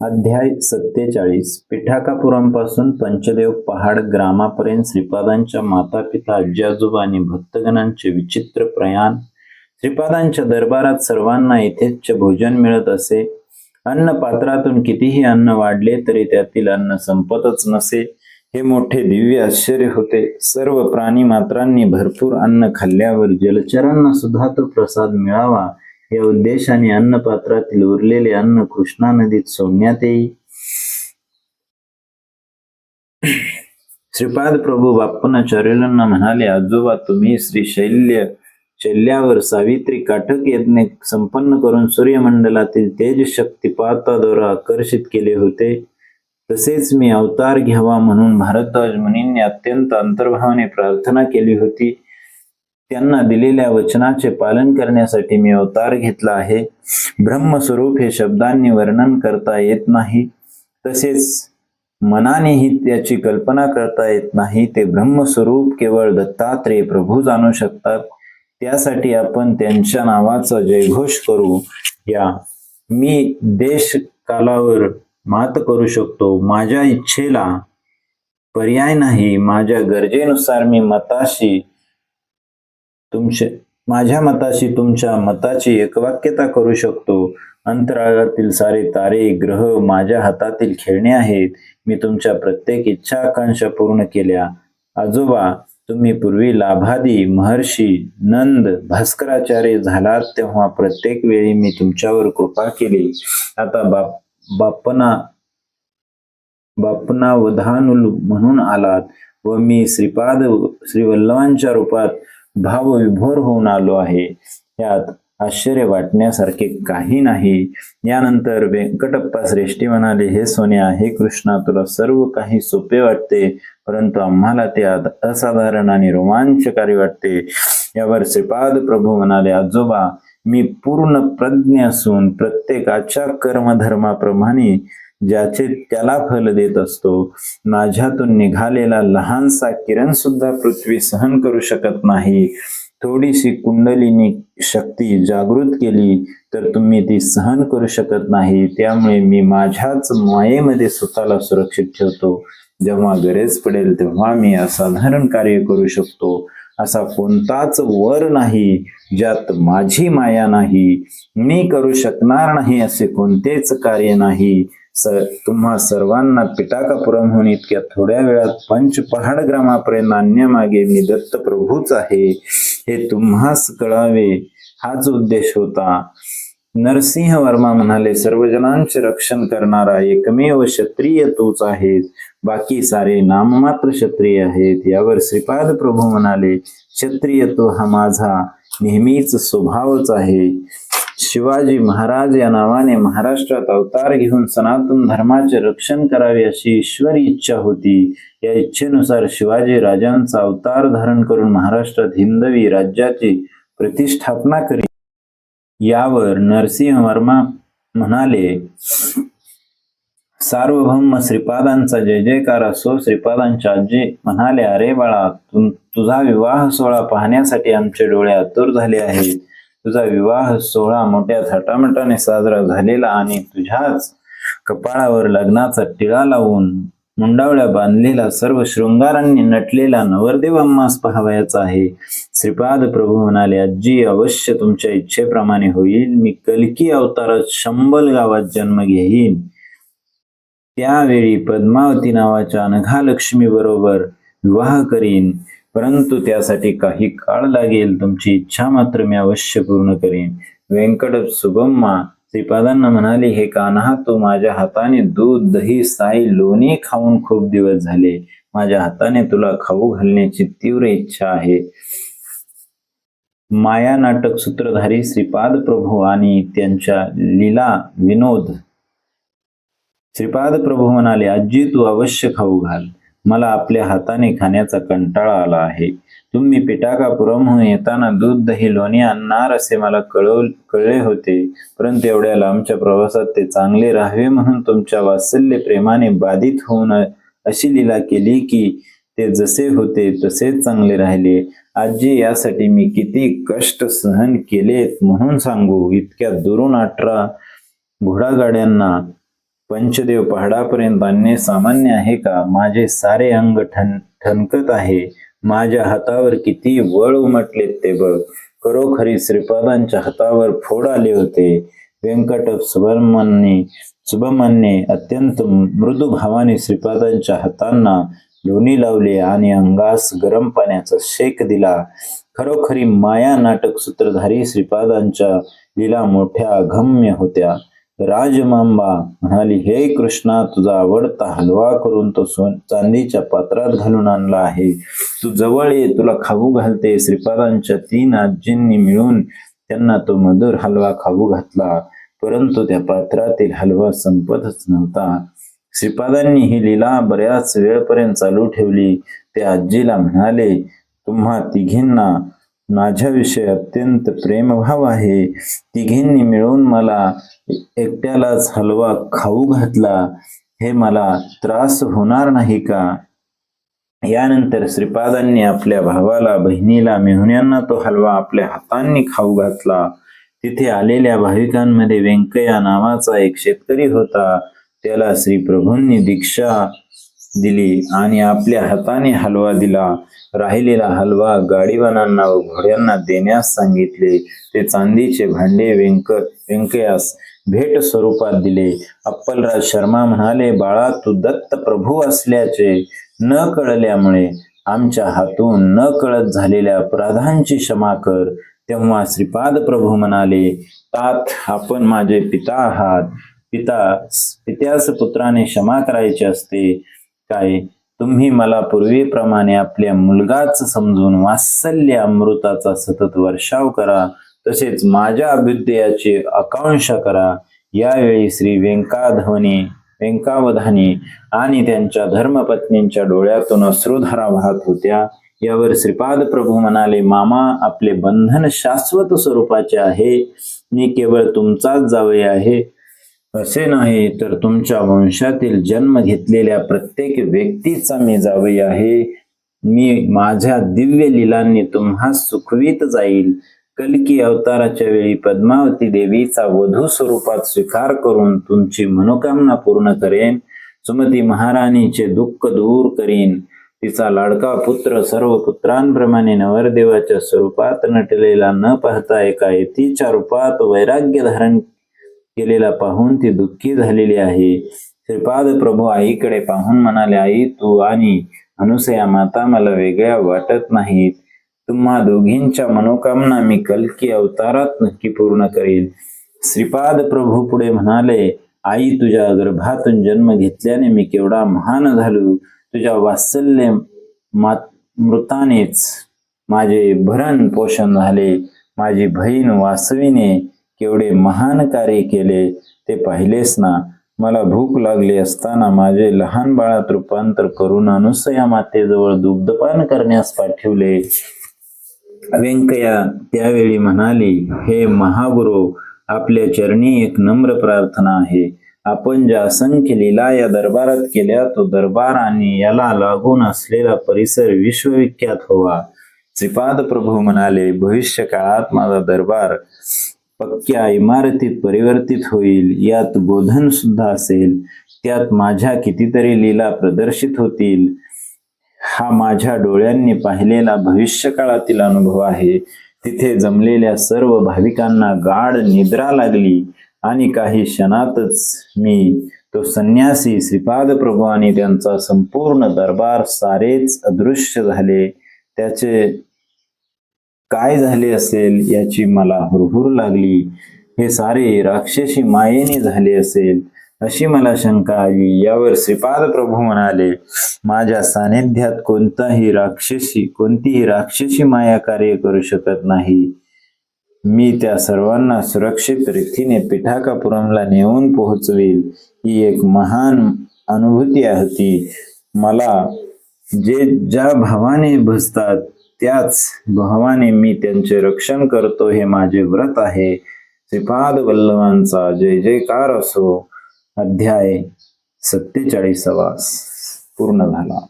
अध्याय सत्तेचाळीस. पिठाकापुरांपासून पंचदेव पहाड ग्रामापर्यंत श्रीपादांच्या माता पिता आजी आजोबा आणि भक्तगणांचे विचित्र प्रयाण. श्रीपादांच्या दरबारात सर्वांना यथेच्छ भोजन मिळत असे. अन्न पात्रातून कितीही अन्न वाढले तरी त्यातील अन्न संपतच नसे. हे मोठे दिव्य आश्चर्य होते. सर्व प्राणी मात्रांनी भरपूर अन्न खाल्ल्यावर जलचरांना सुद्धा तो प्रसाद मिळावा. या उद्देशाने अन्नपात्रातील उरलेले अन्न कृष्णा नदीत सोडण्यात येई श्रीपाद प्रभू बाप्पनाचार्युलांना म्हणाले आजोबा तुम्ही श्री शैल्य शैल्यावर सावित्री काटक यज्ञ संपन्न करून सूर्यमंडलातील तेज शक्तिपाताद्वारा आकर्षित केले होते. तसेच मी अवतार घ्यावा म्हणून भारद्वाज मुनींनी अत्यंत अंतर्भावाने प्रार्थना केली होती. त्यांना दिलेल्या वचनाचे पालन करण्यासाठी मी अवतार घेतला आहे. ब्रह्मस्वरूप हे शब्दांनी वर्णन करता येत नाही. तसेच मनानेही त्याची कल्पना करता येत नाही. ते ब्रह्मस्वरूप केवळ दत्तात्रेय प्रभू जाणू शकतात. त्यासाठी आपण त्यांच्या नावाचा जयघोष करू. या. मी देश कालावर मात करू शकतो. माझ्या इच्छेला पर्याय नाही. माझ्या गरजेनुसार मी मताशी तुमचे माझ्या मताशी तुमच्या मताची एकवाक्यता करू शकतो. अंतराळातील सारे तारे ग्रह माझ्या हातातील खेळणे आहेत. मी तुमच्या प्रत्येक इच्छा आकांक्षा पूर्ण केल्या. आजोबा तुम्ही पूर्वी लाभादी महर्षी नंद भास्कराचार्य झालात तेव्हा प्रत्येक वेळी मी तुमच्यावर कृपा केली. आता बाप बापना बापनावधानुल म्हणून आलात व मी श्रीपाद श्रीवल्लभांच्या रूपात भावविभोर होऊन आलो आहे. यात आश्चर्य वाटण्यासारखे काही नाही. यानंतर व्यंकटप्पा श्रेष्ठी म्हणाले हे सोन्या हे कृष्णा तुला सर्व काही सोपे वाटते परंतु आम्हाला ते असाधारण आणि रोमांचकारी वाटते. यावर श्रीपाद प्रभू म्हणाले आजोबा मी पूर्ण प्रज्ञ असून प्रत्येकाच्या कर्मधर्माप्रमाणे ज्याचे त्याला फल देत असतो. माझ्यातून निघालेला लहानसा किरण सुद्धा पृथ्वी सहन करू शकत नाही. थोडीशी कुंडलिनी शक्ती जागृत केली तर तुम्ही ती सहन करू शकत नाही. त्यामुळे मी माझ्याच मायेमध्ये स्वतःला सुरक्षित ठेवतो. जेव्हा गरज पडेल तेव्हा मी असाधारण कार्य करू शकतो. असा कोणताच वर नाही ज्यात माझी माया नाही. मी करू शकणार नाही असे कोणतेच कार्य नाही. स तुम्हा सर्वांना पिटाकापुरमहून इतक्या थोड्या वेळात पंचपहाड ग्रामापर्यंत आणण्यामागे मी दत्त प्रभूच आहे हे तुम्हास कळावे हाच उद्देश होता. नरसिंह वर्मा म्हणाले सर्वजनांचे रक्षण करणारा एकमेव क्षत्रिय तोच आहे बाकी सारे नाममात्र क्षत्रिय आहेत. यावर श्रीपाद प्रभू म्हणाले क्षत्रिय तो हा माझा नेहमीच स्वभावच आहे. शिवाजी महाराज या नावाने महाराष्ट्रात अवतार घेऊन सनातन धर्माचे रक्षण करावे अशी ईश्वरी इच्छा होती. या इच्छेनुसार शिवाजी राजांचा अवतार धारण करून महाराष्ट्रात हिंदवी राज्याची प्रतिष्ठापना करी. यावर नरसिंह वर्मा म्हणाले सार्वभौम श्रीपादांचा जय जयकार असो श्रीपादांच्या आजी म्हणाले अरे बाळा तुझा विवाह सोहळा पाहण्यासाठी आमचे डोळे आतुर झाले आहेत. तुझा विवाह सोहळा मोठ्या थाटामाटाने साजरा झालेला आणि तुझ्याच कपाळावर लग्नाचा टिळा लावून मुंडावळ्या बांधलेला सर्व शृंगारांनी नटलेला नवरदेव अम्मास पाहावयाचा आहे. श्रीपाद प्रभू म्हणाले आजी अवश्य तुमच्या इच्छेप्रमाणे होईल. मी कलकी अवतारात शंबल गावात जन्म घेईन. त्यावेळी पद्मावती नावाच्या अनघालक्ष्मी बरोबर विवाह करीन. परंतु त्यासाठी काही काळ लागेल. तुमची इच्छा मात्र मी अवश्य पूर्ण करेन. व्यंकट सुगम्मा श्रीपादांना म्हणाली हे कान्हा तू माझ्या हाताने दूध दही साई लोणी खाऊन खूप दिवस झाले. माझ्या हाताने तुला खाऊ घालण्याची तीव्र इच्छा आहे. माया नाटक सूत्रधारी श्रीपाद प्रभू आणि त्यांच्या लीला विनोद. श्रीपाद प्रभू म्हणाले आजी तू अवश्य खाऊ घाल. मला आपल्या हाताने खाण्याचा कंटाळा आला आहे. तुम्ही पिटाकापुरमहून येताना दूध दही लोणी आणणार असे मला कळव कळले होते. परंतु एवढ्या लांबच्या प्रवासात ते चांगले राहावे म्हणून तुमच्या वात्सल्य प्रेमाने बाधित होऊन अशी लीला केली की ते जसे होते तसेच चांगले राहिले. आजी यासाठी मी किती कष्ट सहन केलेत म्हणून सांगू इतक्या दुरून अठरा घोडागाड्यांना पंचदेव पहाडापर्यंत आणणे सामान्य आहे का? माझे सारे अंग ठण ठणकत आहे. माझ्या हातावर किती वळ उमटलेत ते बघ. खरोखरी श्रीपादांच्या हातावर फोड आले होते. व्यंकट सुब्रमण्ये सुब्रमण्ये अत्यंत मृदू भावाने श्रीपादांच्या हातांना लोणी लावले आणि अंगास गरम पाण्याचा शेक दिला. खरोखरी माया नाटक सूत्रधारी श्रीपादांच्या लीला मोठ्या अगम्य होत्या. राजमांबा म्हणाली हे कृष्णा तुझा आवडता हलवा करून तो सोन चांदीच्या पात्रात घालून आणला आहे. तू जवळ ये तुला खाऊ घालते. श्रीपादांच्या तीन आजींनी मिळून त्यांना तो मधुर हलवा खाऊ घातला. परंतु त्या पात्रातील हलवा संपतच नव्हता. श्रीपादांनी ही लीला बऱ्याच वेळपर्यंत चालू ठेवली. ते आजीला म्हणाले तुम्हा तिघींना माझ्याविषयी अत्यंत प्रेमभाव आहे. तिघींनी मिळून मला एकट्यालाच हलवा खाऊ घातला. हे मला त्रास होणार नाही का? यानंतर श्रीपादांनी आपल्या भावाला बहिणीला मेहुण्यांना तो हलवा आपल्या हातांनी खाऊ घातला. तिथे आलेल्या भाविकांमध्ये व्यंकय्या नावाचा एक शेतकरी होता. त्याला श्री प्रभूंनी दीक्षा दिली आणि आपल्या हाताने हलवा दिला. राहिलेला हलवा गाडीवानांना व घोड्यांना देण्यास सांगितले. ते चांदीचे भांडे व्यंक व्यंकयास भेट स्वरूपात दिले. अप्पलराज शर्मा म्हणाले बाळा तू दत्त प्रभू असल्याचे न कळल्यामुळे आमच्या हातून न कळत झालेल्या अपराधांची क्षमा कर. तेव्हा श्रीपाद प्रभू म्हणाले तात आपण माझे पिता आहात. पिता पित्यास पुत्राने क्षमा करायची असते. काय? तुम्ही मला पूर्वीप्रमाणे आपल्या मुलगाच समजून वात्सल्य अमृताचा सतत वर्षाव करा. तसेच माझ्या अभ्युदयाची आकांक्षा करा. यावेळी श्री व्यंकाधवनी व्यंकावधानी आणि त्यांच्या धर्मपत्नींच्या डोळ्यातून अश्रुधारा वाहत होत्या. यावर श्रीपाद प्रभू म्हणाले मामा आपले बंधन शाश्वत स्वरूपाचे आहे. मी केवळ तुमचाच जावे आहे. असे नाही तर तुमच्या वंशातील जन्म घेतलेल्या प्रत्येक व्यक्तीचा मी जावई आहे. मी माझ्या दिव्य लिलांनी तुम्हा सुखवीत जाईल. कलकी अवताराच्या वेळी पद्मावती देवीचा वधू स्वरूपात स्वीकार करून तुमची मनोकामना पूर्ण करेन. सुमती महाराणीचे दुःख दूर करीन. तिचा लाडका पुत्र सर्व पुत्रांप्रमाणे नवरदेवाच्या स्वरूपात नटलेला न पाहता एका यतीच्या रूपात वैराग्य धारण केलेला पाहून ती दुःखी झालेली आहे. श्रीपाद प्रभू आईकडे पाहून म्हणाले आई तू आणि अनुसया माता मला वेगळ्या वाटत नाहीत. तुम्हा दोघींच्या मनोकामना मी कलकी अवतारात नक्की पूर्ण करेल श्रीपाद प्रभू पुढे म्हणाले आई तुझ्या गर्भातून जन्म घेतल्याने मी केवढा महान झालो. तुझ्या वात्सल्य मात मृतानेच माझे भरण पोषण झाले. माझी बहीण वासवीने केवढे महान कार्य केले ते पाहिलेस ना. मला भूक लागली असताना माझे लहान बाळात रूपांतर करून अनुसया मातेजवळ दुग्धपान करण्यास पाठवले. व्यंकया त्यावेळी म्हणाली हे महागुरु आपल्या चरणी एक नम्र प्रार्थना आहे. आपण ज्या असंख्य लीला या दरबारात केल्या तो दरबार आणि याला लागून असलेला परिसर विश्वविख्यात हवा श्रीपाद प्रभू म्हणाले भविष्य काळात माझा दरबार पक्क्या इमारतीत परिवर्तित होईल यात गोधन सुद्धा असेल त्यात माझ्या कितीतरी लीला प्रदर्शित होतील. हा माझ्या डोळ्यांनी पाहिलेला भविष्य काळातील अनुभव आहे. तिथे जमलेल्या सर्व भाविकांना गाढ निद्रा लागली आणि काही क्षणातच मी तो संन्यासी श्रीपाद प्रभू आणि त्यांचा संपूर्ण दरबार सारेच अदृश्य झाले. त्याचे काय झाले असेल याची मला हुरहुर लागली. हे सारे राक्षसी मायेने झाले असेल अशी मला शंका आली. यावर श्रीपाद प्रभू म्हणाले माझ्या सानिध्यात कोणताही राक्षसी कोणतीही राक्षसी माया कार्य करू शकत नाही. मी त्या सर्वांना सुरक्षित रीतीने पिठाकापुरमला नेऊन पोहोचवेल. ही एक महान अनुभूती होती मला जे ज्या भावाने भजतात त्याच भावाने मी त्यांचे रक्षण करतो हे माझे व्रत आहे. श्रीपाद वल्लभांचा जय जयकार असो. अध्याय सत्तेचाळीसावा. पूर्ण झाला.